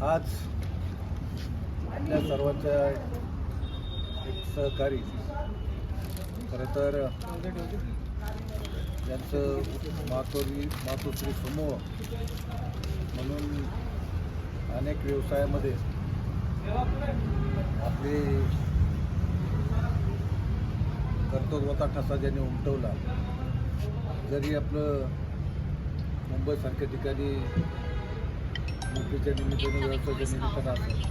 आज आपल्या सर्वांच्या एक सहकारी. खरं तर यांचं मातोरी मातोश्री समूह म्हणून अनेक व्यवसायामध्ये आपले कर्तव्यता ठसा ज्यांनी उमटवला. जरी आपलं मुंबईसारख्या ठिकाणी नोकरीच्या निमित्तानं व्यवसायाच्या निमित्तानं असेल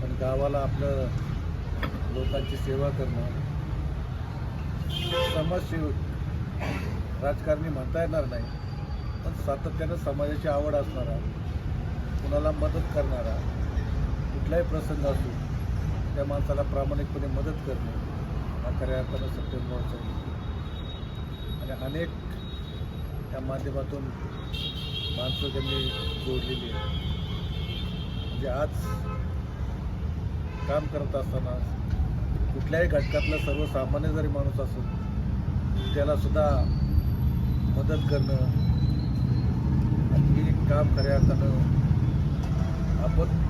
पण गावाला आपलं लोकांची सेवा करणं समाजसेवक राजकारणी म्हणता येणार नाही पण सातत्यानं समाजाची आवड असणारा कुणाला मदत करणारा कुठलाही प्रसंग असो त्या माणसाला प्रामाणिकपणे मदत करणे हा खऱ्या अर्थानं सत्यमोहचा आणि अनेक त्या माध्यमातून माणसं त्यांनी जोडलेली आहे म्हणजे आज काम करत असताना कुठल्याही घटकातला सर्वसामान्य जरी माणूस असो त्याला सुद्धा मदत करणं हे काम खऱ्या अर्थानं आपण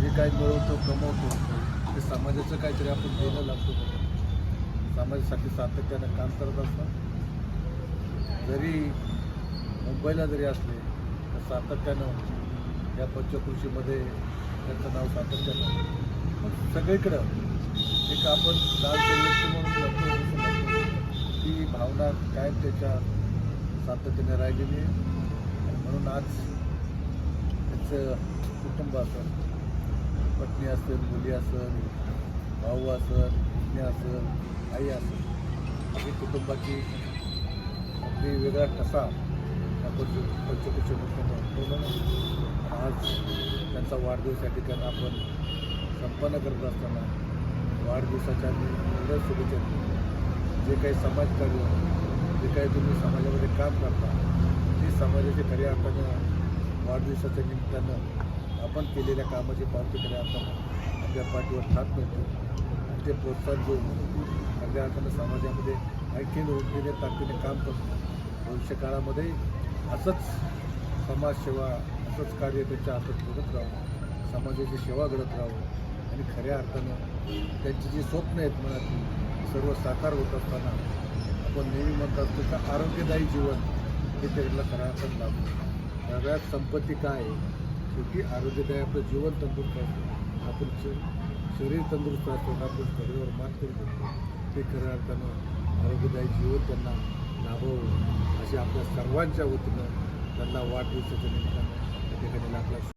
जे काही मिळवतो कमवतो ते समाजाचं काहीतरी आपण देणं लागतो. समाजासाठी सातत्यानं काम करत असतात. जरी मुंबईला जरी असले तर सातत्यानं या पंचकृषीमध्ये त्यांचं नाव सातत्यानं पण सगळीकडं एक आपण लाल व्यक्ती म्हणून बघतो ती भावना कायम त्याच्या सातत्याने राहिलेली आहे. म्हणून आज त्यांचं कुटुंब असेल पत्नी असेल मुली असेल भाऊ असेल पत्नी असेल आई असेल आपली कुटुंबाची आपली वेगळा ठसा आपण पंचकृषी आज त्यांचा वाढदिवस या ठिकाणी आपण संपन्न करत असताना वाढदिवसाच्या मी शुभेच्छा देतो. जे काही समाजकार्य जे काही तुम्ही समाजामध्ये काम करता ते समाजाचे खऱ्या अर्थानं वाढदिवसाच्या निमित्तानं आपण केलेल्या कामाची पावती खऱ्या अर्थानं आपल्या पाठीवर थाप मिळतो आणि ते प्रोत्साहन देऊन खऱ्या अर्थानं समाजामध्ये आणखीन उठलेल्या ताकदीने काम करतो भविष्यकाळामध्ये असंच समाजसेवा असंच कार्य त्यांच्या हातात करत राहावं. समाजाची सेवा घडत राहावं. आणि खऱ्या अर्थानं त्यांची जी स्वप्न आहेत मनातली सर्व साकार होत असताना आपण नेहमी म्हणत असतो का आरोग्यदायी जीवन हे त्यांना खऱ्या अर्थानं लाभतो सगळ्यात संपत्ती काय आहे? शेवटी आरोग्यदायी आपलं जीवन तंदुरुस्त असतं. आपण शरीर तंदुरुस्त असतो आपण शरीरावर मात करू शकतो ते खऱ्या अर्थानं आरोग्यदायी जीवन त्यांना लाभावं. अशी आपल्या सर्वांच्या वतीनं त्यांना वाढदिवसाच्या निमित्तानं त्या ठिकाणी आपला